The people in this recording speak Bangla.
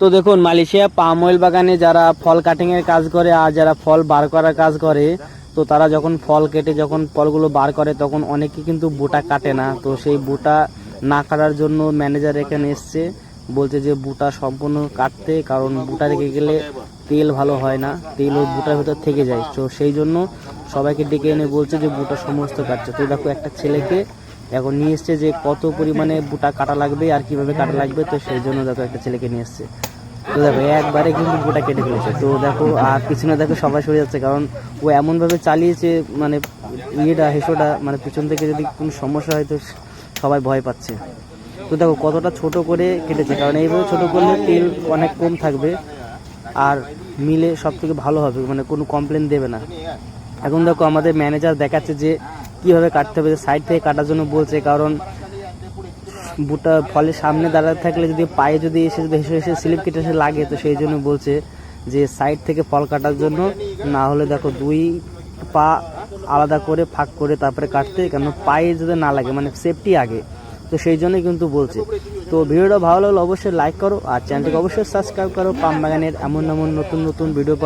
তো দেখুন, মালয়েশিয়া পাম অয়েল বাগানে যারা ফল কাটিং এর কাজ করে আর যারা ফল বার করার কাজ করে, তো তারা যখন ফল কেটে যখন ফলগুলো বার করে, তখন অনেকে কিন্তু বুটা কাটে না। তো সেই বুটা না কাটার জন্য ম্যানেজার এখানে এসছে, বলছে যে বুটা সম্পূর্ণ কাটতে, কারণ বুটা রেখে গেলে তেল ভালো হয় না, তেল ওই বুটার ভেতর থেকে যায়। তো সেই জন্য সবাইকে ডেকে এনে বলছে যে বুটা সমস্ত কাটছে। তো দেখো, একটা ছেলেকে এখন নিয়ে এসছে যে কত পরিমাণে বুটা কাটা লাগবে আর কীভাবে কাটা লাগবে, তো সেই জন্য দেখো একটা ছেলেকে নিয়ে এসছে। দেখো একবারে কিন্তু বুটা কেটে ফেলেছে। তো দেখো, আর পিছনে দেখো, সবাই সরে যাচ্ছে, কারণ ও এমনভাবে চালিয়েছে মানে ইয়েটা, হেসোটা মানে পিছন থেকে যদি কোনো সমস্যা হয়, তো সবাই ভয় পাচ্ছে। তো দেখো, কতটা ছোট করে কেটেছে, কারণ এইভাবে ছোট করলে তেল অনেক কম থাকবে, আর মিলে সব থেকে ভালো হবে মানে কোনো কমপ্লেন দেবে না। এখন দেখো, আমাদের ম্যানেজার দেখাচ্ছে যে কীভাবে কাটতে হবে সাইড থেকে কাটার জন্য বলছে, কারণ বুটা ফলের সামনে দাঁড়াতে থাকলে যদি পায়ে যদি এসে যদি হেসে হেসে স্লিপ কেটে এসে লাগে, তো সেই জন্য বলছে যে সাইড থেকে ফল কাটার জন্য না হলে দেখো দুই পা আলাদা করে ফাঁক করে তারপরে কাটতে, কেন পায়ে যদি না লাগে মানে সেফটি আগে। তো সেই জন্যই কিন্তু বলছে। তো ভিডিওটা ভালো লাগলে অবশ্যই লাইক করো আর চ্যানেলটিকে অবশ্যই সাবস্ক্রাইব করো। পাম বাগানের এমন এমন নতুন নতুন ভিডিও